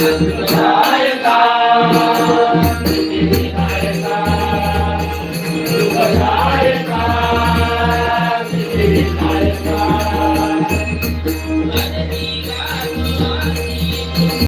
Vinayaka